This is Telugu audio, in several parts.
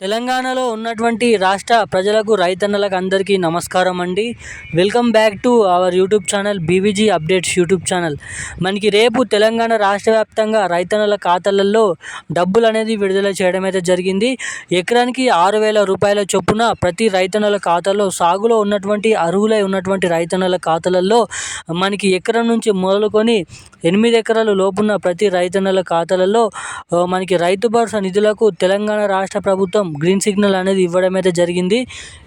తెలంగాణలో ఉన్నటువంటి రాష్ట్ర ప్రజలకు రైతన్నలకు అందరికీ నమస్కారం అండి. Welcome back to our YouTube channel BVG updates YouTube channel. మనకి రేపు తెలంగాణ రాష్ట్ర వ్యాప్తంగా రైతన్నల ఖాతాలలో డబ్బులు అనేది విడుదల చేయడం అయితే జరిగింది. ఎకరానికి ఆరు వేల రూపాయల చొప్పున ప్రతి రైతన్నల ఖాతాలో సాగులో ఉన్నటువంటి అర్హులై ఉన్నటువంటి రైతన్నల ఖాతాలలో మనకి ఎకరం నుంచి మొదలుకొని ఎనిమిది ఎకరాలు లోపున్న ప్రతి రైతన్నల ఖాతాలలో మనకి రైతు భరోసా నిధులకు తెలంగాణ రాష్ట్ర ప్రభుత్వం గ్రీన్ సిగ్నల్ అనేది ఇవ్వడం అయితే జరిగింది.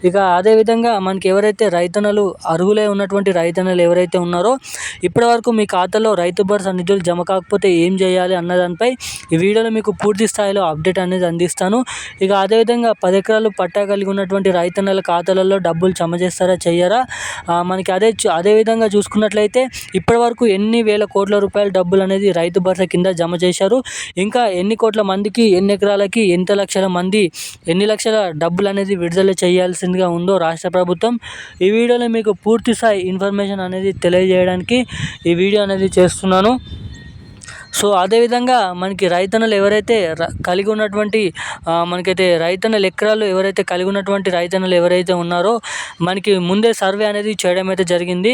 ఇక అదేవిధంగా మనకి ఎవరైతే రైతన్నలు అరుగులే ఉన్నటువంటి రైతన్నలు ఎవరైతే ఉన్నారో ఇప్పటివరకు మీ ఖాతాలో రైతు భరోసా నిధులు జమ కాకపోతే ఏం చేయాలి అన్న దానిపై ఈ వీడియోలో మీకు పూర్తి స్థాయిలో అప్డేట్ అనేది అందిస్తాను. ఇక అదేవిధంగా పది ఎకరాలు పట్టా కలిగి ఉన్నటువంటి రైతన్నల ఖాతాలలో డబ్బులు జమ చేస్తారా చెయ్యరా మనకి అదే అదేవిధంగా చూసుకున్నట్లయితే ఇప్పటివరకు ఎన్ని వేల కోట్ల రూపాయల డబ్బులు అనేది రైతు భరోసా కింద జమ చేశారు. ఇంకా ఎన్ని కోట్ల మందికి ఎన్ని ఎకరాలకి ఎంత లక్షల మంది ఎన్ని లక్షల డబ్బులు అనేది విడుదల చేయాల్సిందిగా ఉందో రాష్ట్ర ప్రభుత్వం ఈ వీడియోలో మీకు పూర్తి స్థాయి ఇన్ఫర్మేషన్ అనేది తెలియజేయడానికి ఈ వీడియో అనేది చేస్తున్నాను. సో అదేవిధంగా మనకి రైతన్నలు ఎవరైతే కలిగి ఉన్నటువంటి మనకైతే రైతన్నల ఎకరాలు ఎవరైతే కలిగి ఉన్నటువంటి రైతన్నలు ఎవరైతే ఉన్నారో మనకి ముందే సర్వే అనేది చేయడం అయితే జరిగింది.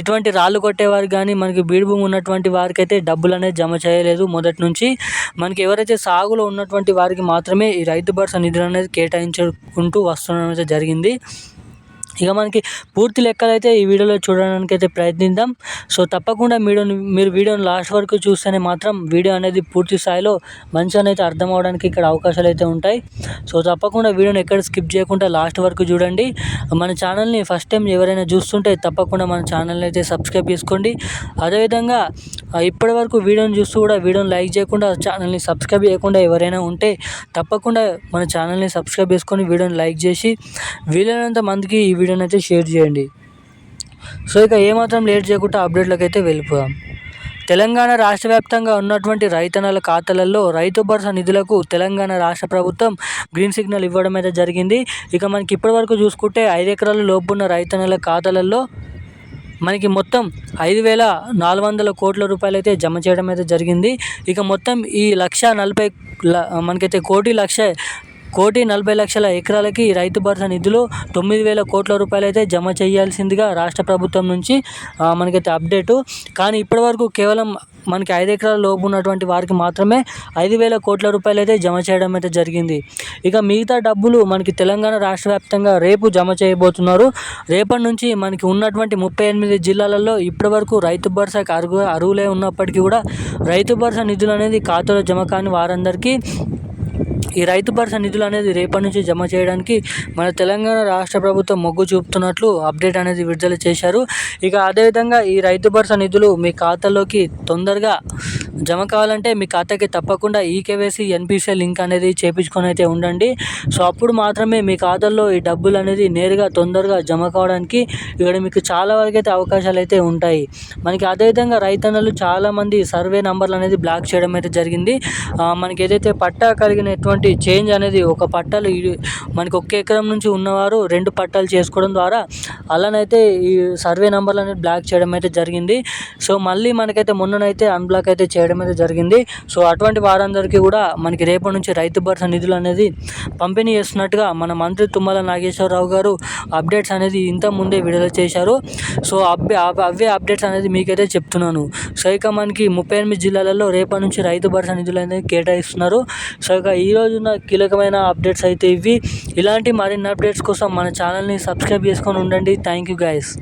ఇటువంటి రాళ్ళు కొట్టేవారు కానీ మనకి బీడుభూమి ఉన్నటువంటి వారికి అయితే డబ్బులు అనేది జమ చేయలేదు మొదటి నుంచి. మనకి ఎవరైతే సాగులో ఉన్నటువంటి వారికి మాత్రమే ఈ రైతు భరోసా నిధులు అనేది కేటాయించుకుంటూ వస్తుండడం అయితే జరిగింది. ఇక మనకి పూర్తి లెక్కలు అయితే ఈ వీడియోలో చూడడానికి అయితే ప్రయత్నిద్దాం. సో తప్పకుండా మీడియోని మీరు వీడియోని లాస్ట్ వరకు చూస్తేనే మాత్రం వీడియో అనేది పూర్తి స్థాయిలో మంచిగా అయితే అర్థం అవడానికి ఇక్కడ అవకాశాలు అయితే ఉంటాయి. సో తప్పకుండా వీడియోని ఎక్కడ స్కిప్ చేయకుండా లాస్ట్ వరకు చూడండి. మన ఛానల్ని ఫస్ట్ టైం ఎవరైనా చూస్తుంటే తప్పకుండా మన ఛానల్ని అయితే సబ్స్క్రైబ్ చేసుకోండి. అదేవిధంగా ఇప్పటి వరకు వీడియోని చూస్తూ కూడా వీడియోని లైక్ చేయకుండా ఛానల్ని సబ్స్క్రైబ్ చేయకుండా ఎవరైనా ఉంటే తప్పకుండా మన ఛానల్ని సబ్స్క్రైబ్ చేసుకొని వీడియోని లైక్ చేసి వీలైనంత మందికి ఈ వీడియోని అయితే షేర్ చేయండి. సో ఇక ఏమాత్రం లేట్ చేయకుండా అప్డేట్లకు అయితే వెళ్ళిపోదాం. తెలంగాణ రాష్ట్ర వ్యాప్తంగా ఉన్నటువంటి రైతన్నల ఖాతాలలో రైతు భరోసా నిధులకు తెలంగాణ రాష్ట్ర ప్రభుత్వం గ్రీన్ సిగ్నల్ ఇవ్వడం అయితే జరిగింది. ఇక మనకి ఇప్పటివరకు చూసుకుంటే ఐదు ఎకరాల లోపున్న రైతన్నల ఖాతాలలో మనకి మొత్తం ఐదు వేల నాలుగు వందల కోట్ల రూపాయలు అయితే జమ చేయడం అయితే జరిగింది. ఇక మొత్తం ఈ లక్ష నలభై మనకైతే కోటి లక్ష కోటి నలభై లక్షల ఎకరాలకి రైతు భరోసా నిధులు తొమ్మిది వేల కోట్ల రూపాయలు అయితే జమ చేయాల్సిందిగా రాష్ట్ర ప్రభుత్వం నుంచి మనకైతే అప్డేటు. కానీ ఇప్పటివరకు కేవలం మనకి ఐదు ఎకరాల లోపు ఉన్నటువంటి వారికి మాత్రమే ఐదు వేల కోట్ల రూపాయలు అయితే జమ చేయడం అయితే జరిగింది. ఇక మిగతా డబ్బులు మనకి తెలంగాణ రాష్ట్ర వ్యాప్తంగా రేపు జమ చేయబోతున్నారు. రేపటి నుంచి మనకి ఉన్నటువంటి ముప్పై ఎనిమిది జిల్లాలలో ఇప్పటివరకు రైతు భరోసాకి అరుగు అరువులే ఉన్నప్పటికీ కూడా రైతు భరోసా నిధులు అనేది ఖాతాలో జమ కాని వారందరికీ ఈ రైతు భరోసా నిధులు అనేది రేపటి నుంచి జమ చేయడానికి మన తెలంగాణ రాష్ట్ర ప్రభుత్వం మొగ్గు చూపుతున్నట్లు అప్డేట్ అనేది విడుదల చేశారు. ఇక అదేవిధంగా ఈ రైతు భరోసా నిధులు మీ ఖాతాలోకి తొందరగా జమ కావాలంటే మీ ఖాతాకి తప్పకుండా ఈకేవైసీ ఎన్పిసిఐ లింక్ అనేది చేపించుకొని అయితే ఉండండి. సో అప్పుడు మాత్రమే మీ ఖాతాల్లో ఈ డబ్బులు అనేది నేరుగా తొందరగా జమ కావడానికి ఇక్కడ మీకు చాలా వరకు అయితే అవకాశాలు అయితే ఉంటాయి. మనకి అదేవిధంగా రైతన్నలు చాలామంది సర్వే నంబర్లు అనేది బ్లాక్ చేయడం అయితే జరిగింది. మనకి ఏదైతే పట్టా కలిగినటువంటి చేంజ్ అనేది ఒక పట్టాలు మనకి ఒక్క ఎకరం నుంచి ఉన్నవారు రెండు పట్టాలు చేసుకోవడం ద్వారా అలానైతే ఈ సర్వే నెంబర్లు అనేది బ్లాక్ చేయడం అయితే జరిగింది. సో మళ్ళీ మనకైతే మొన్ననైతే అన్బ్లాక్ అయితే చేయడం చేయడం అయితే జరిగింది. సో అటువంటి వారందరికీ కూడా మనకి రేపటి నుంచి రైతు భరోసా నిధులు అనేది పంపిణీ చేస్తున్నట్టుగా మన మంత్రి తుమ్మల నాగేశ్వరరావు గారు అప్డేట్స్ అనేది ఇంత ముందే విడుదల చేశారు. సో అబ్బే అవే అప్డేట్స్ అనేది మీకైతే చెప్తున్నాను. సో ఇక మనకి ముప్పై ఎనిమిది జిల్లాలలో రేపటి నుంచి రైతు భరోసా నిధులు అనేది కేటాయిస్తున్నారు. సో ఇక ఈరోజు రోజున కీలకమైన అప్డేట్స్ అయితే ఇవి. ఇలాంటి మరిన్ని అప్డేట్స్ కోసం మన ఛానల్ని సబ్స్క్రైబ్ చేసుకొని ఉండండి. Thank you guys